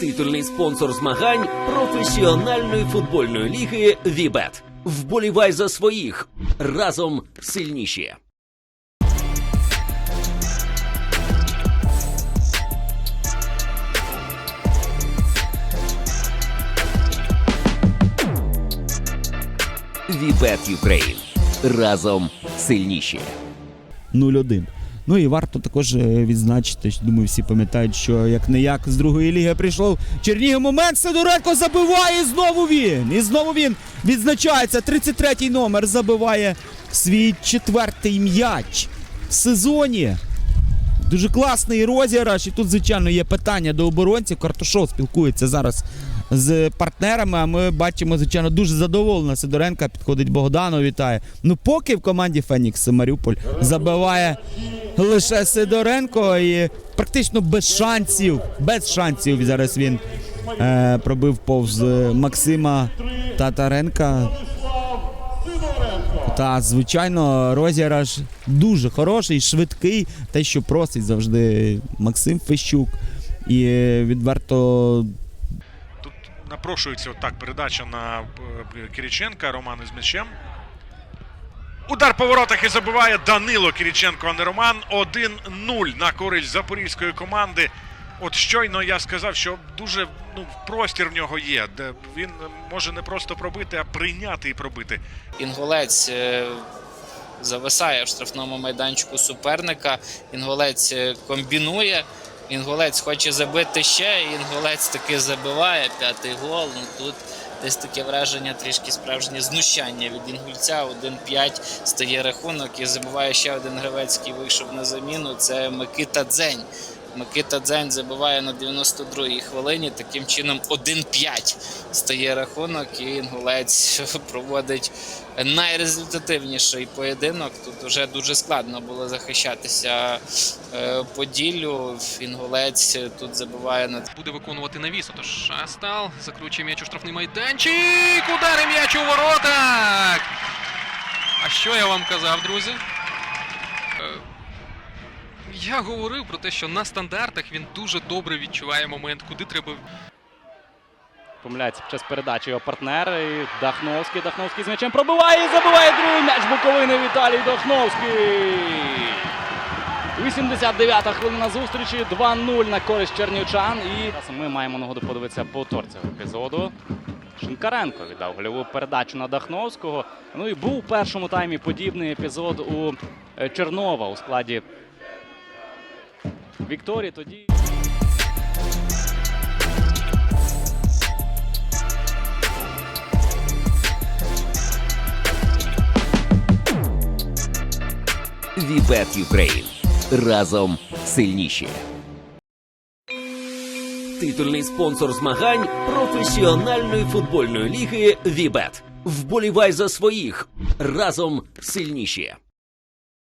Титульний спонсор змагань професіональної футбольної ліги Вібет. Вболівай за своїх разом сильніші. Вібет Юкрейн. Разом сильніші. 0-1. Ну і варто також е, відзначити, думаю, всі пам'ятають, що як не як з другої ліги прийшов Чернігів. Момент Сидоренко забиває і знову він. І знову він відзначається. 33-й номер забиває свій четвертий м'яч в сезоні. Дуже класний розіграш. І тут, звичайно, є питання до оборонців. Картушов спілкується зараз з партнерами. А ми бачимо, звичайно, дуже задоволена Сидоренка. Підходить Богдану, вітає. Ну, поки в команді Фенікс Маріуполь забиває лише Сидоренко і практично без шансів. Без шансів зараз він е, пробив повз Максима Татаренка. Та, звичайно, розіграш дуже хороший, швидкий, те, що просить завжди Максим Фещук. І е, відверто напрошується отак передача на е, Кириченка, Роман із м'ячем. Удар по воротах і забиває Данило Кириченко, а не Роман. 1-0 на користь запорізької команди. От щойно я сказав, що дуже ну, простір в нього є, де він може не просто пробити, а прийняти і пробити. Інгулець е, зависає в штрафному майданчику суперника. Інгулець е, комбінує. Інгулець хоче забити ще. і Інгулець таки забиває п'ятий гол. Ну тут десь таке враження, трішки справжнє знущання від інгульця. 1-5 стає рахунок і забиває ще один гравець, який вийшов на заміну. Це Микита Дзень. Микита Дзень забиває на 92-й хвилині. Таким чином 1-5 стає рахунок, і інгулець проводить найрезультативніший поєдинок. Тут вже дуже складно було захищатися е, Поділлю. Інгулець тут забиває на буде виконувати навіс. Отож Астал закручує м'яч у штрафний майданчик. Удари м'яч у воротах. А що я вам казав, друзі? Я говорив про те, що на стандартах він дуже добре відчуває момент, куди треба Помиляється під час передачі його партнер. І Дахновський. Дахновський з м'ячем пробиває і забиває другий м'яч Буковини Віталій Дахновський. 89-та хвилина зустрічі. 2-0 на користь чернівчан. І ми маємо нагоду подивитися повтор цього епізоду. Шинкаренко віддав гольову передачу на Дахновського. Ну і був у першому таймі подібний епізод у е, Чернова у складі Вікторії. Тоді. Вібет Юкрейн. Разом сильніші. Титульний спонсор змагань професіональної футбольної ліги Вібет. Вболівай за своїх разом сильніші.